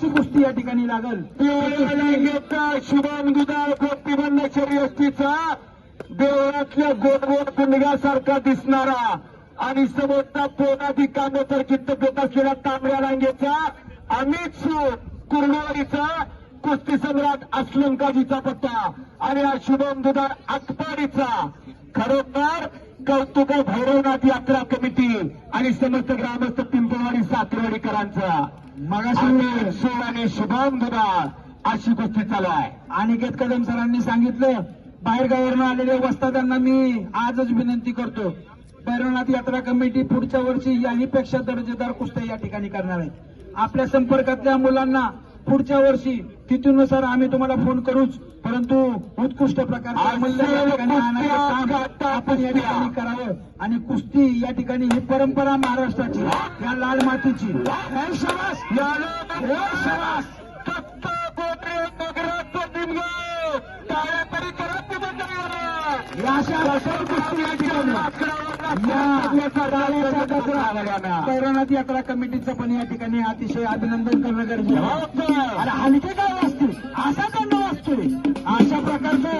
महत्वाची कुस्ती या ठिकाणी लागल. शुभान गुदाळ प्रतिबंध शरीरष्टीचा देवळातल्या गोडगोड गोड दिसणारा आणि समोरचा पोनाधी कांदोतर चित्त देत असलेला तांबड्या रांगेचा अमित सू कुर्गवारीचा कुस्ती सम्राट अस्लंकाजीचा पत्ता आणि हा शुभम दुधाळ अकबारीचा खरोखर कौतुक भैरवनाथ यात्रा कमिटी आणि समस्त ग्रामस्थ पिंपळवाडी साखरवाडीकरांचा. मगाशी सो आणि शुभम दुधाळ अशी कुस्ती चालू आहे अनिकेत कदम सरांनी सांगितलं बाहेर गावावरून आलेले वस्तादांना मी आजच विनंती करतो भैरवनाथ यात्रा कमिटी पुढच्या वर्षी याहीपेक्षा दर्जेदार कुस्त्या या ठिकाणी करणार आहे. आपल्या संपर्कातल्या मुलांना पुढच्या वर्षी तिथूनुसार आम्ही तुम्हाला फोन करूच. परंतु उत्कृष्ट प्रकारचे करावं. आणि कुस्ती या ठिकाणी ही परंपरा महाराष्ट्राची या लाल मातीची. यात्रा कमिटीचं पण या ठिकाणी अतिशय अभिनंदन करणं गरजेचं आणि हलके काय असतील? Pacató.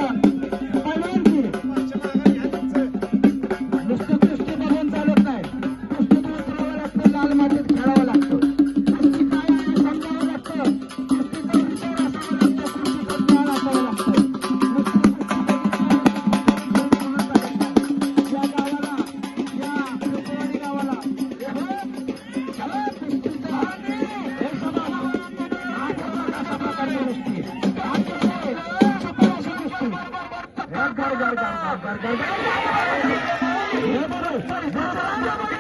Thank you.